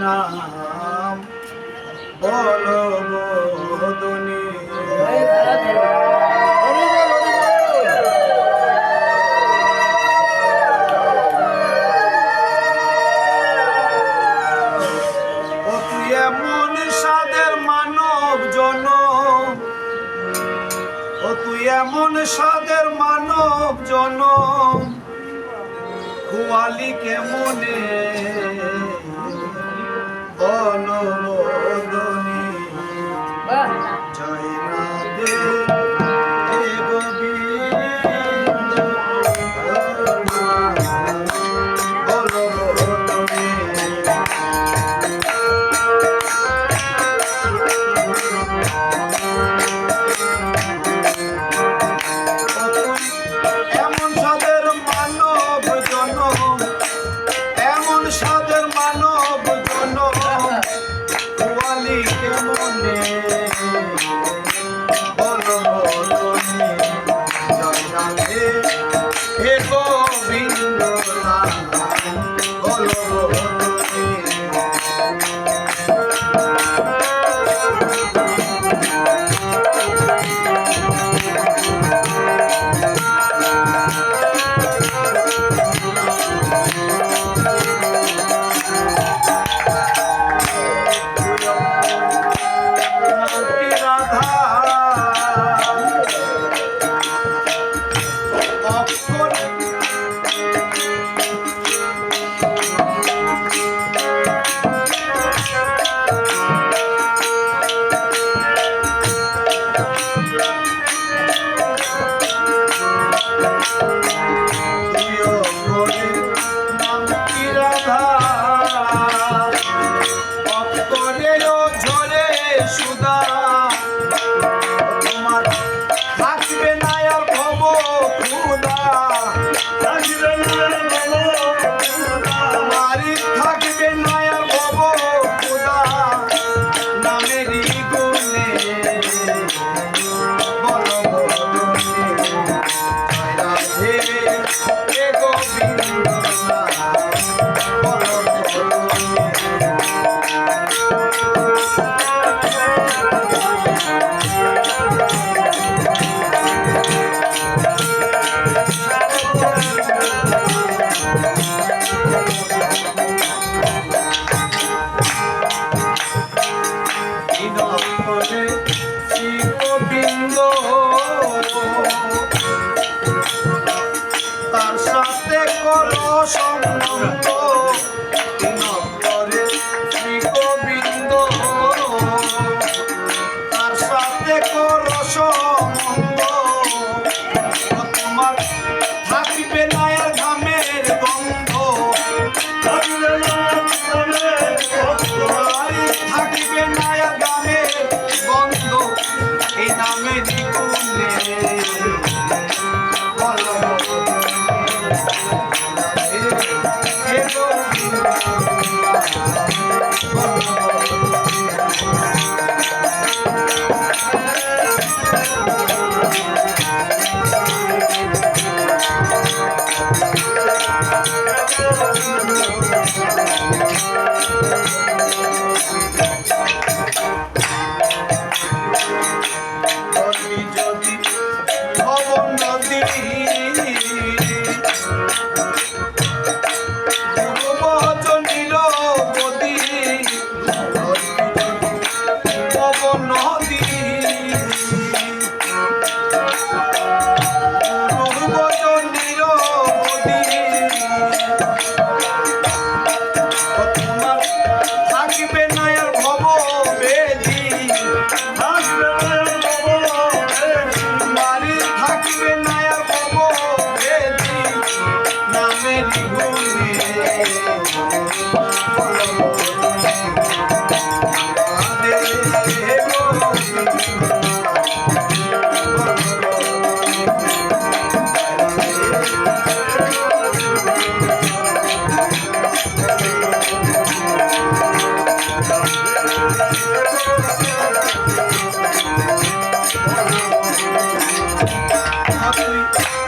নাম। বলো মদনী এমন সাদের মানব জন ও এমন সাদের মানব জন খুয়ালি কেমনে? Oh no. তুই 박수. গোবিন্দ যদি রাত্রি